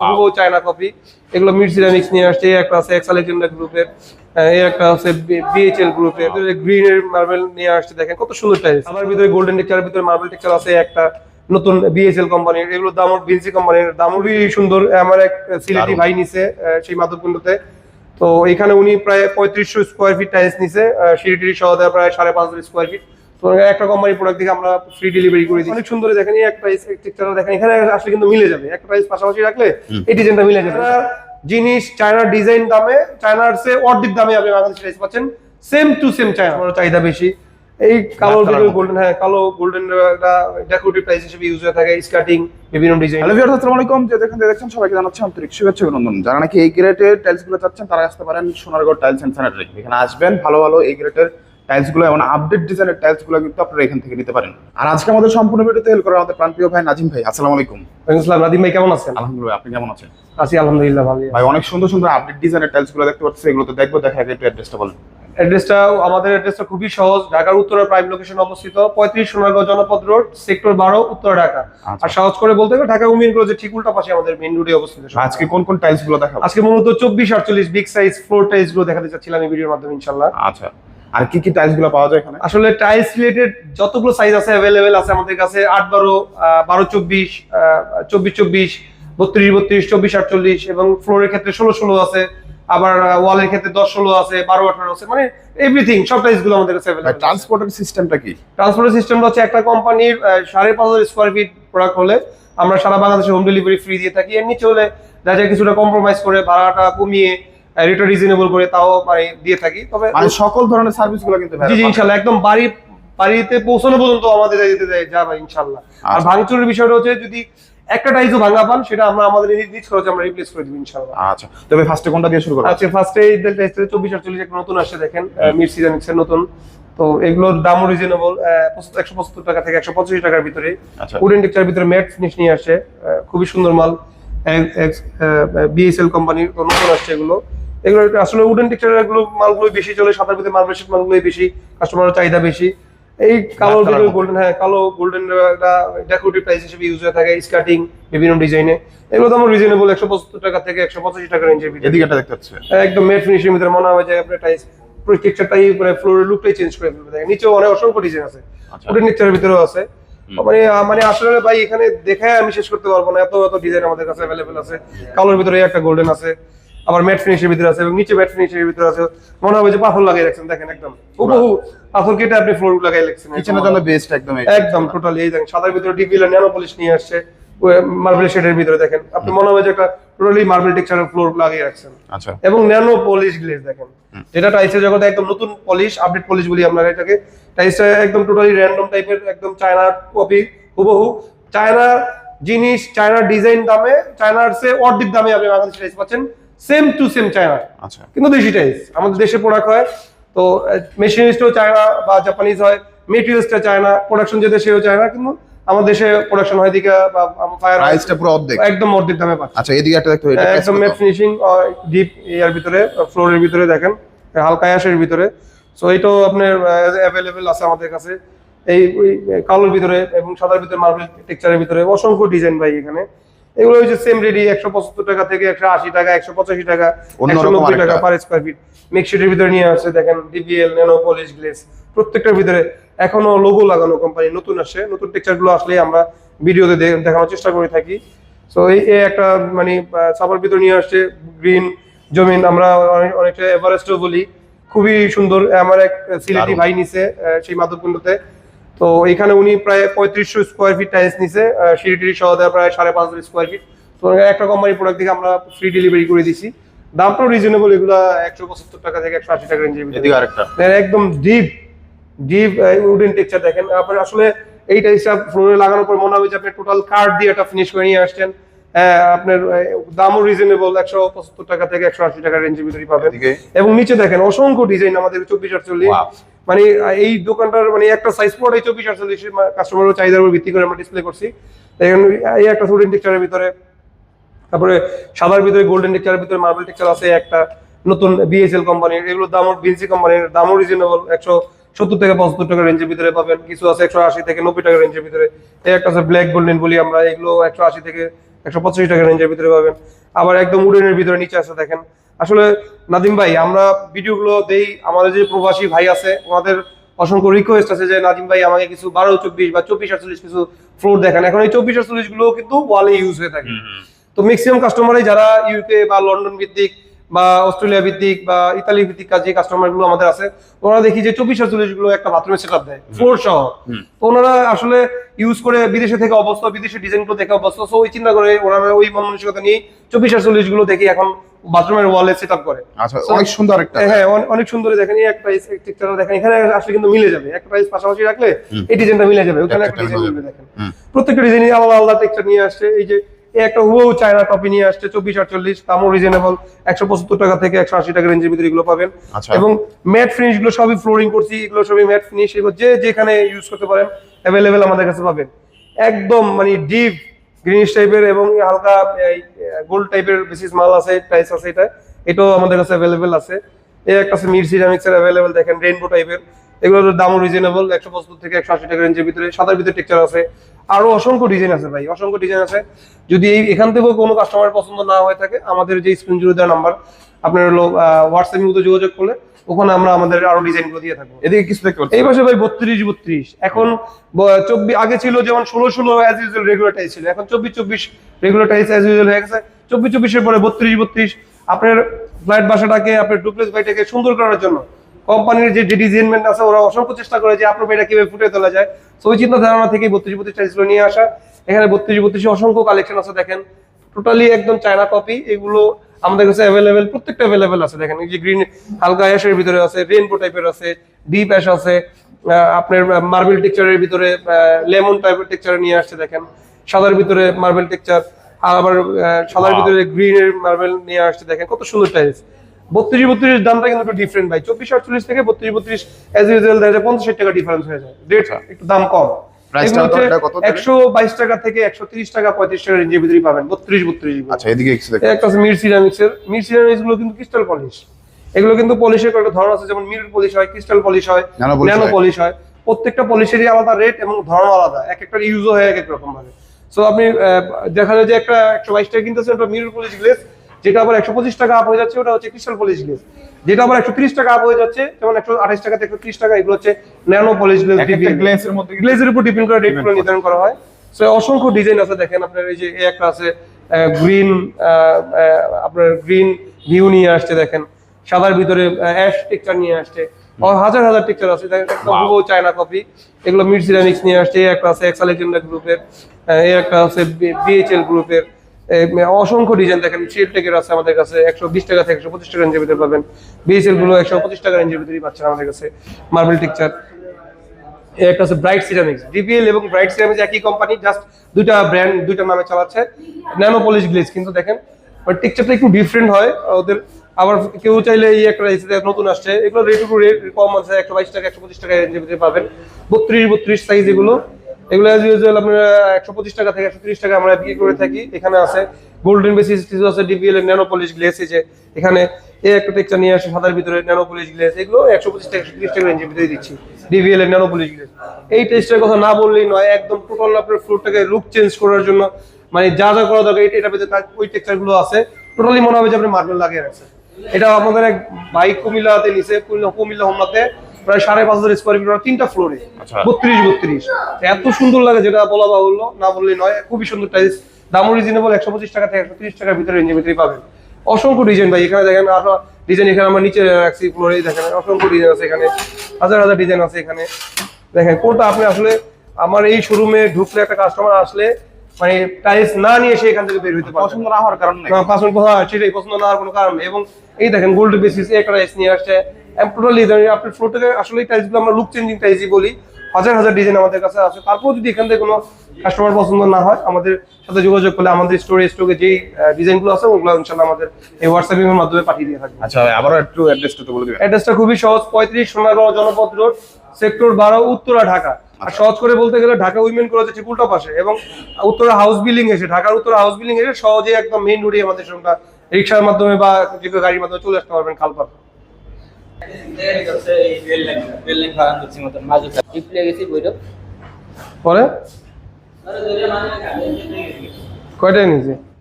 হুবো China copy এগুলো mid ceramics নিয়ে আসছে একটা আছে এক্স আলেকজান্ডার গ্রুপের এই একটা আছে বিএইচএল গ্রুপের গ্রিন এর মার্বেল নিয়ে আসছে দেখেন কত সুন্দর টাইলস আমার ভিতরে গোল্ডেন টেক্সচারের ভিতরে মার্বেল টেক্সচার আছে একটা নতুন বিএসএল কোম্পানির এগুলো দাম ভিনসি কোম্পানির দাম খুবই সুন্দর আমার এক সিলেটি ভাই নিছে সেই মাধবকুণ্ডতে। তো এখানে উনি প্রায় পঁয়ত্রিশশো স্কোয়ার ফিট টাইলস নিছে সিঁড়ি সহ প্রায় সাড়ে পাঁচ হাজার স্কোয়ার ফিট একটা কোম্পানির প্রোডাক্ট থেকে আমরা ফ্রি ডেলিভারি করে দিই। অনেক সুন্দর দেখেন এই একটা টেক্সচার দেখেন এখানে আসলে কিন্তু মিলে যাবে। একটা প্রাইস পাশাপাশি রাখলে এই ডিজাইনটা মিলে যাবে। জিনিস চায়নার ডিজাইন দামে চায়নার সে অর্ধেক দামে আপনি বাংলাদেশে টাইলস পাচ্ছেন। সেম টু সেম চায়না আমার চাহিদা বেশি। এই কালো গোল্ডেন হ্যাঁ কালো গোল্ডেন একটা ডেকোরেটিভ টাইলস হিসেবে ইউজ হয়ে থাকে স্কার্টিং বিভিন্ন ডিজাইন হ্যালো ভিউয়ার্স আসসালামু আলাইকুম। যে যেখান থেকে দেখছেন সবাইকে জানাচ্ছি আন্তরিক শুভেচ্ছা ও অভিনন্দন। যারা নাকি এই গ্রেটের টাইলসগুলো চাচ্ছেন তারা আসতে পারেন সোনারগড় টাইলস এন্ড স্যানিটারি এখানে আসবেন ভালো ভালো এই গ্রেটের টাইলসগুলো এবং আপডেট ডিজাইনের টাইলসগুলো কিন্তু আপনারা এখান থেকে নিতে পারেন। আর আজকে আমাদের সম্পূর্ণ ভিডিওতে হেল্প করে আমাদের প্রান্তীয় ভাই নাজিম ভাই আসসালামু আলাইকুম। আসসালাম নাদিম ভাই কেমন আছেন? আলহামদুলিল্লাহ আপনি কেমন আছেন? আছি আলহামদুলিল্লাহ ভালো ভাই অনেক সুন্দর সুন্দর আপডেট ডিজাইনের টাইলসগুলো দেখতে পাচ্ছি এগুলো তো দেখব দেখা একটু অ্যাড্রেসটা বলেন। অ্যাড্রেসটা আমাদের অ্যাড্রেসটা খুবই সহজ ঢাকার উত্তরের প্রাইম লোকেশন অবস্থিত পঁয়ত্রিশ সোনারগাঁও জনপদ রোড সেক্টর বারো উত্তর ঢাকা। আচ্ছা। আর সহজ করে বলতে গেলে ঢাকা উমিন কলেজের ঠিক উল্টা পাশে আমাদের মেন রোডে অবস্থিত আজকে কোন কোন টাইলসগুলো দেখাবো? আজকে মূলত চব্বিশ আটচল্লিশ বিগ সাইজ ফ্লোর টাইলসগুলো দেখাতে চাচ্ছিলাম এই ভিডিওর মাধ্যমে ইনশাল্লাহ আচ্ছা। আর কি কি টাইলসগুলো পাওয়া যায় এখানে? আসলে টাইলস রিলেটেড যতগুলো সাইজ আছে অ্যাভেলেবেল আছে আমাদের কাছে আট বারো বারো চব্বিশ চব্বিশ চব্বিশ বত্রিশ বত্রিশ চব্বিশ আটচল্লিশ এবং ফ্লোরের ক্ষেত্রে ষোলো ষোলো আছে আবার ওয়ালের ক্ষেত্রে দশ ষোলো আছে বারো আঠারো আছে মানে এভরিথিং সব টাইলসগুলো আমাদের কাছে অ্যাভেলেবেল ট্রান্সপোর্টের সিস্টেমটা কি? ট্রান্সপোর্টের সিস্টেমটা হচ্ছে একটা কোম্পানির সাড়ে পাঁচ হাজার স্কোয়ার ফিট প্রোডাক্ট হলে আমরা সারা বাংলাদেশে হোম ডেলিভারি ফ্রি দিয়ে থাকি। এর নিচে হলে যা যা কিছুটা কম্প্রোমাইজ করে ভাড়াটা কমিয়ে রেটটা রিজনেবল করে তাও মানে দিয়ে থাকি তবে মানে সকল ধরনের সার্ভিসগুলো কিন্তু জি জি ইনশাল্লাহ। একদম বাড়ি বাড়িতে পৌঁছানো পর্যন্ত আমাদের দেয় যাবে ইনশাল্লাহ। আর আচ্ছা। ভাঙচুরের বিষয়টা হচ্ছে যদি একটা টাইজও ভাঙা পান সেটা আমরা আমাদের নিজ খরচে আমরা রিপ্লেস করে দিব আচ্ছা। তবে ফার্স্টে কোনটা দিয়ে শুরু করব আচ্ছা ফার্স্টে এই টেস্টে চব্বিশ আটচল্লিশ একটা নতুন আসছে দেখেন সিজনিক্সের নতুন। তো এগুলোর দামও রিজনেবল একশো পঁচাত্তর টাকা থেকে একশো পঁচাশি টাকার ভিতরে। আচ্ছা। উডেন টেক্সচার ভিতরে ম্যাট ফিনিশ নিয়ে আসছে খুবই সুন্দর মাল। বিএসএল কোম্পানির নতুন আসছে এগুলো। এগুলো আসলে উডেন টেক্সচারগুলো মালগুলো বেশি চলে সাদার ভিতরে মার্বেল শিট মালগুলোই বেশি কাস্টমারের চাহিদা বেশি। এই কালো গোল্ডেন হ্যাঁ কালো গোল্ডেন একটা ডেকোরেটিভ টাইলস হিসেবে ইউজ হয়ে থাকে স্কার্টিং বিভিন্ন ডিজাইনে এগুলো দাম রিজনেবল একশো পঁচাত্তর টাকা থেকে একশো পঁচাশি টাকা রেঞ্জের ভিতরে এদিকে দেখতে পাচ্ছি একদম ম্যাট ফিনিশের ভিতরে মনে হয় যে আপনার টাইলস পুরো টেক্সচারটাই মানে ফ্লোরের লুকটাই চেঞ্জ করে ফেলবে। দেখেন নিচেও অনেক অসংখ্য ডিজাইন আছে। আচ্ছা। উডেন টেক্সচারের ভিতরেও আছে। মানে মানে আসলে ভাই এখানে দেখে আমি শেষ করতে পারব না। এত এত ডিজাইন আমাদের কাছে অ্যাভেলেবেল আছে। কালোর ভিতরে একটা গোল্ডেন আছে। আবার ম্যাট ফিনিশের ভিতরে আছে এবং নিচে ম্যাট ফিনিশের ভিতরে আছে। মনে হবে যে পাথর লাগিয়ে রাখছেন দেখেন একদম। হুবহু পাথর কেটে আপনি ফ্লোর লাগাই রাখছেন। কিচেনের জন্য বেস্ট একদম একদম টোটালি এই দেখেন সাদার ভিতরে ডিপিএল ন্যানো পলিশ নিয়ে আসছে। মার্বেল শেডের ভিতরে দেখেন। আপনি মনে হবে যে একটা টোটালি মার্বেল টেক্সচারের ফ্লোর লাগিয়ে রাখছেন। আচ্ছা। এবং ন্যানো পলিশ গ্লেজ দেখেন। যেটা টাইসের জগতে একদম নতুন পলিশ আপডেট পলিশ বলি আমরা এটাকে। টাইসটা একদম টোটালি র্যান্ডম টাইপের একদম চায়নার কপি হুবহু। চায়না জিনিস চায়নার ডিজাইন দামে চায়নার সে অর্ধেক দামে আপনি বাংলাদেশে টাইস পাচ্ছেন। সেম টু সেম চায়না আচ্ছা। কিন্তু দেশি টাইস আমাদের দেশে প্রোডাক্ট হয় তো মেশিনিস্টও চায়না বা জাপানিজ হয় মেটেরিয়ালসটা চায়না প্রোডাকশন যে দেশেও চায়না কিন্তু আমাদের দেশে প্রোডাকশন হয় দিকে বা ফায়ার প্রাইসটা পুরো অর্ধেক। একদম অর্ধেক দামে পাচ্ছে। আচ্ছা এদিকে একটা দেখতে এটা একদম ম্যাট ফিনিশিং ডিপ এর ভিতরে ফ্লোরের ভিতরে দেখেন হালকা অ্যাশের ভিতরে। সো এটাও আপনার অ্যাভেলেবেল আছে আমাদের কাছে। এই কালোর ভিতরে এবং সাদার ভিতরে মার্বেল টেক্সচারের ভিতরে। অসংখ্য ডিজাইন ভাই এখানে। এগুলো হচ্ছে সেম রেডি একশো পঁচাত্তর টাকা থেকে একশো আশি টাকা একশো পঁচাশি টাকা একশো নব্বই টাকা পার স্কোয়ার ফিট মিক্সিটের ভিতরে নিয়ে আসছে দেখেন ডিবিএল ন্যানো পলিশ গ্লেস প্রত্যেকটার ভিতরে এখনও লোগো লাগানো কোম্পানি নতুন আসে নতুন টেক্সচারগুলো আসলে আমরা ভিডিওতে দেখানোর চেষ্টা করে থাকি। সো এই একটা মানে সাবার ভিতরে নিয়ে আসছে গ্রিন জমিন আমরা অনেক- অনেকটা এভারেস্টও বলি। খুবই সুন্দর আমার এক সিলেটি ভাই নিছে সেই মাধবকুণ্ডতে। তো এখানে উনি প্রায় পঁয়ত্রিশশো স্কোয়ার ফিট টাইলস নিছে সিঁড়ি সহ দেয় প্রায় সাড়ে পাঁচ স্কোয়ার ফিট তো একটা কোম্পানির প্রোডাক্ট থেকে আমরা ফ্রি ডেলিভারি করে দিছি। দামটাও রিজনেবল এগুলো একশো পঁচাত্তর টাকা থেকে একশো আশি টাকা রেঞ্জের ভিতরে। আরেকটা। একদম ডিপ ডিপ উডেন টেক্সচার দেখেন। আপনার আসলে এই টাইসটা ফ্লোরে লাগানোর পর মনে হবে যে আপনি টোটাল কার্ড দিয়ে এটা ফিনিশ করে নিয়ে আসছেন। হ্যাঁ, আপনার দামও রিজনেবল একশো পঁচাত্তর টাকা থেকে একশো আশি টাকা রেঞ্জের ভিতরেই পাবেন। এবং নিচে দেখেন অসংখ্য ডিজাইন আমাদের চব্বিশ আটচল্লিশ. মানে এই দোকানটার মানে একটা সাইজ এই চব্বিশ আটচল্লিশ কাস্টমারের চাহিদার উপর ভিত্তি করে আমরা ডিসপ্লে করছি। এই একটা স্টুডেন্ট টেক্সচারের ভিতরে, তারপরে সাদার ভিতরে গোল্ডেন টেক্সচারের ভিতরে মার্বেল টেক্সচার আছে, একটা নতুন বিএসএল কোম্পানির এগুলোর দামও ভিনসি কোম্পানির দামও রিজনেবল একশো সত্তর থেকে পঁচাত্তর টাকা রেঞ্জের ভিতরে পাবেন, কিছু আছে একশো আশি থেকে নব্বই টাকা রেঞ্জের ভিতরে। এই একটা আছে ব্ল্যাক গোল্ডেন বলি আমরা, এগুলো একশো আশি থেকে একশো পঁচাশি টাকা রেঞ্জের ভিতরে পাবেন। আবার একদম উডেনের ভিতরে নিচে আছে দেখেন। আসলে নাদিম ভাই আমরা ভিডিওগুলো দেই। আমাদের যে প্রবাসী ভাই আছে ওনাদের অসংখ্য রিকোয়েস্ট আছে যে নাদিম ভাই আমাকে কিছু বারো চব্বিশ বা চব্বিশ আটচল্লিশ কিছু ফ্লোর দেখেন। এখন এই চব্বিশ আটচল্লিশগুলো কিন্তু ওয়ালে ইউজ হয়ে থাকে। তো ম্যাক্সিমাম কাস্টমারই যারা ইউকে বা লন্ডন ভিত্তিক বা অস্ট্রেলিয়া ভিত্তিক বা ইতালি ভিত্তিক কাজে কাস্টমারগুলো আমাদের আছে ওনারা দেখি যে চব্বিশ আটচল্লিশগুলো একটা বাথরুমে সেট দেয় ফ্লোর সহ। তো ওনারা আসলে ইউজ করে বিদেশে থেকে অবস্থা বিদেশি ডিজাইনগুলো দেখে অবস্থা। সো ওই চিন্তা করে ওনারা ওই মন মানসিকতা নিয়ে চব্বিশ আটচল্লিশগুলো দেখি এখন বাথরুমের ওয়ালে সেট আপ করে। আচ্ছা অনেক সুন্দর একটা। হ্যাঁ অনেক সুন্দর দেখেন এই একটা টেক্সচার দেখেন এখানে আসলে কিন্তু মিলে যাবে। একটা প্রাইস পাশাপাশি রাখলে। এই ডিজাইনটা মিলে যাবে ওখানে একটা ডিজাইন দেখেন। প্রত্যেকটা ডিজাইনই আলাদা আলাদা টেক্সচার নিয়ে আসছে এই যে এই একটা হুবহু চায়না কপি নিয়ে আসছে চব্বিশ আটচল্লিশ দামও রিজনেবল একশো পঁচাত্তর টাকা থেকে একশো আশি টাকা রেঞ্জের ভিতরে এগুলো পাবেন। আচ্ছা। এবং ম্যাট ফিনিশগুলো সবই ফ্লোরিং করছি এগুলো সবই ম্যাট ফিনিশ এগুলো যে যেখানে ইউজ করতে পারেন অ্যাভেলেবেল আমাদের কাছে পাবেন। একদম মানে ডিপ গ্রিনিশ টাইপের এবং হালকা গোল্ড টাইপের বেসিস মাল আছে টাইস আছে এটা এটাও আমাদের কাছে অ্যাভেলেবেল আছে। এই একটা আছে মির অ্যাভেলেবেল দেখেন রেইনবো টাইপের এগুলোর দামও রিজনেবল একশো পঁচাত্তর থেকে একশো আশি টাকা রেঞ্জের ভিতরে সাদার ভিতরে টেক্সচার আছে আরও অসংখ্য ডিজাইন আছে ভাই অসংখ্য ডিজাইন আছে। যদি এই এখান থেকেও কোনো কাস্টমার পছন্দ না হয়ে থাকে আমাদের যে স্ক্রিন জুড়ে দেওয়া নাম্বার আপনার হলো হোয়াটসঅ্যাপের মধ্যে যোগাযোগ করলে ওখানে আমরা আমাদের আরও ডিজাইনগুলো দিয়ে থাকব। এদিকে কিছু দেখতে পাচ্ছি। এই পাশে ভাই বত্রিশ বত্রিশ। এখন চব্বিশ আগে ছিল যেমন ষোলো ষোলো অ্যাজ ইউজুয়াল রেগুলার টাইস ছিল এখন চব্বিশ চব্বিশ রেগুলার টাইস অ্যাজ ইউজুয়াল হয়ে গেছে। চব্বিশ চব্বিশের পরে বত্রিশ বত্রিশ। আপনার ফ্ল্যাট বাসাটাকে আপনার ডুপ্লেক্স বাড়িটাকে সুন্দর করার জন্য কোম্পানির যে ডিজাইনমেন্ট আছে ওরা অসংখ্য চেষ্টা করে যে আপনার বাড়িটা কীভাবে ফুটে তোলা যায়। তো ওই চিন্তা ধারণা থেকে বত্রিশ বত্রিশ টাইসগুলো নিয়ে আসা। এখানে বত্রিশ বত্রিশ অসংখ্য কালেকশন আছে দেখেন। টোটালি একদম চায়না কপি এগুলো আমাদের কাছে অ্যাভেলেবেল প্রত্যেকটা অ্যাভেলেবেল আছে দেখেন। এই যে গ্রিন হালকা অ্যাশের ভিতরে আছে রেইনবো টাইপের আছে ডিপ অ্যাশ আছে আপনার মার্বেল টেক্সচারের ভিতরে লেমন টাইপের টেক্সচার নিয়ে আসছে দেখেন। সাদার ভিতরে মার্বেল টেক্সচার আবার সাদার. ভিতরে গ্রিনের মার্বেল নিয়ে আসছে দেখেন। কত সুন্দর টাইলস বত্রিশ বত্রিশ দামটা কিন্তু একটু ডিফারেন্ট ভাই। চব্বিশ আটচল্লিশ থেকে বত্রিশ বত্রিশ অ্যাজ ইউজুয়াল দেখা যায় পঞ্চাশ টাকা ডিফারেন্স হয়ে যায়। রেট আচ্ছা। একটু দাম কম। থেকে? একশো বাইশ টাকা থেকে একশো তিরিশ টাকা পঁয়ত্রিশ টাকা রেঞ্জের ভিতরেই পাবেন। বত্রিশ বত্রিশ আচ্ছা এদিকে কিছু দেখতে এই একটা আছে মির সিরামিক্স এর। মির সিরামিক্সগুলো কিন্তু ক্রিস্টাল পলিশ এগুলো কিন্তু পলিশের কয়েকটা ধরন আছে যেমন মিরর পলিশ হয় ক্রিস্টাল পলিশ হয় ন্যানো পলিশ হয়। প্রত্যেকটা পলিশেরই আলাদা রেট এবং ধরন আলাদা। এক একটা ইউজও হয় এক এক রকম ভাবে। সো আপনি দেখা যায় যে একটা একশো বাইশ টাকা কিনতেছেন ওটা মিরর পলিশ গ্লেস যেটা আবার একশো পঁচিশ টাকা আপ হয়ে যাচ্ছে ওটা হচ্ছে ক্রিস্টাল পলিশ গ্লেস যেটা আবার একশো তিরিশ টাকা আপ হয়ে যাচ্ছে যেমন একশো আঠাশ টাকা থেকে ত্রিশ টাকা এগুলো হচ্ছে ন্যানো পলিশ গ্লেস গ্লেসের উপর ডিপেন্ড করে রেটগুলো নির্ধারণ করা। হয়। সো অসংখ্য ডিজাইন আছে দেখেন আপনার এই যে একটা আছে গ্রিন আপনার গ্রিন ভিউ নিয়ে আসছে দেখেন। সাদার ভিতরে অ্যাশ টেক্সচার নিয়ে আসছে। হাজার হাজার টেক্সচার আছে হুবহু চায়না কপি এগুলো মিড সিরামিক্স নিয়ে আসছে এই একটা আছে এক্স আলেকজান্ডার গ্রুপের একটা আছে বিএইচএল গ্রুপের অসংখ্য ডিজাইন দেখেন টেকের আছে আমাদের কাছে, একশো বিশ টাকা থেকে একশো পঁচিশ টাকা রেঞ্জের পাবেন। বিএইচএলগুলো একশো পঁচিশ টাকা রেঞ্জের ভিতরেই পাচ্ছেন আমাদের কাছে মার্বেল টেক্সচার একটা আছে ব্রাইট সিরামিক্স ডিপিএল এবং ব্রাইট সিরামিক্স একই কোম্পানি জাস্ট দুইটা ব্র্যান্ড দুইটা নামে চালাচ্ছে। ন্যানো পলিশ গ্লেজ কিন্তু দেখেন বাট টেক্সচারটা একটু ডিফারেন্ট হয়, ওদের। আবার কেউ চাইলে এই একটা নতুন আসছে, এগুলো রেট কম আছে, একশো বাইশ টাকা, একশো পঁচিশ টাকা রেঞ্জের ভিতরে পাবেন। বত্রিশ বত্রিশ সাইজ এগুলো। এগুলো অ্যাজ ইউজুয়াল আপনারা একশো পঁচিশ টাকা থেকে একশো ত্রিশ টাকা আমরা বিক্রি করে থাকি। এখানে আছে গোল্ডেন বেসিস কিছু আছে এর ন্যানো পলিশ গ্লেস এই এখানে এই একটা টেক্সচার নিয়ে আসে, সাদার ভিতরে ন্যানো পলিশ গ্লেস এগুলো একশো পঁচিশ টাকা একশো ত্রিশ টাকা রেঞ্জের ভিতরে দিচ্ছি এর ন্যানো পলিশ গ্লেস এই টেস্টের কথা না বললেই নয়, একদম টোটাল আপনার ফ্লোরটাকে লুক চেঞ্জ করার জন্য মানে যা যা করা দরকার, এটা ভিতরে তার ওই আছে। টোটালি মনে হবে যে আপনি মার্বেল লাগিয়ে রাখছেন। এটা আমাদের এক বাইক কুমিল্লাতে নিচে কুমিল্লা হোমনাতে প্রায় সাড়ে পাঁচ হাজার স্কোয়ার ফিট তিনটা ফ্লোরে আচ্ছা। বত্রিশ বত্রিশ। এত সুন্দর লাগে যেটা বলা বাহুল্য না বললেই নয় খুবই সুন্দর টাইলস দামও রিজনেবল একশো পঁচিশ টাকা থেকে একশো তিরিশ টাকার ভিতরে রেঞ্জের ভিতরেই পাবেন। অসংখ্য ডিজাইন ভাই এখানে দেখেন আরও ডিজাইন এখানে আমরা নিচে রাখছি ফ্লোরে দেখেন অসংখ্য ডিজাইন আছে এখানে। হাজার হাজার ডিজাইন আছে এখানে। দেখেন কোনটা আপনি আসলে আমার এই শোরুমে ঢুকলে একটা কাস্টমার আসলে মানে টাইলস না নিয়ে সে এখান থেকে বের হইতে পারবে পছন্দ না হওয়ার কারণ নেই। পছন্দ হ্যাঁ সেটাই পছন্দ না হওয়ার কোনো কারণ নেই। এবং এই দেখেন গোল্ড বেসিস একটা টাইলস নিয়ে আসছে। টোটালি আপনার ফ্লোরটাকে আসলে আমরা লুক চেঞ্জিং টাইলসই বলি। হাজার হাজার ডিজাইন আমাদের কাছে আছে। তারপর যদি এখান থেকে কোনো কাস্টমার পছন্দ না হয় আমাদের সাথে যোগাযোগ করলে আমাদের স্টোরে স্টোকে যেই ডিজাইনগুলো আছে ওগুলো আমাদের এই হোয়াটসঅ্যাপ এর মাধ্যমে পাঠিয়ে দিয়ে থাকবে। আচ্ছা আবারও একটু অ্যাড্রেসটা তো বলে দিবেন। অ্যাড্রেসটা খুবই সহজ পঁয়ত্রিশ সোনারগাঁও জনপদ রোড সেক্টর বারো উত্তরা ঢাকা। আর সহজ করে বলতে গেলে ঢাকা উইমেন কলেজ হচ্ছে উল্টা পাশে এবং উত্তরা হাউস বিল্ডিং এসে ঢাকার উত্তরা হাউস বিল্ডিং এসে সহজে একদম মেইন রোডে আমাদের সঙ্গে রিক্সার মাধ্যমে বা যে গাড়ির মাধ্যমে চলে আসতে পারবেন বৈরব পরে? কয়টায় নিয়েছে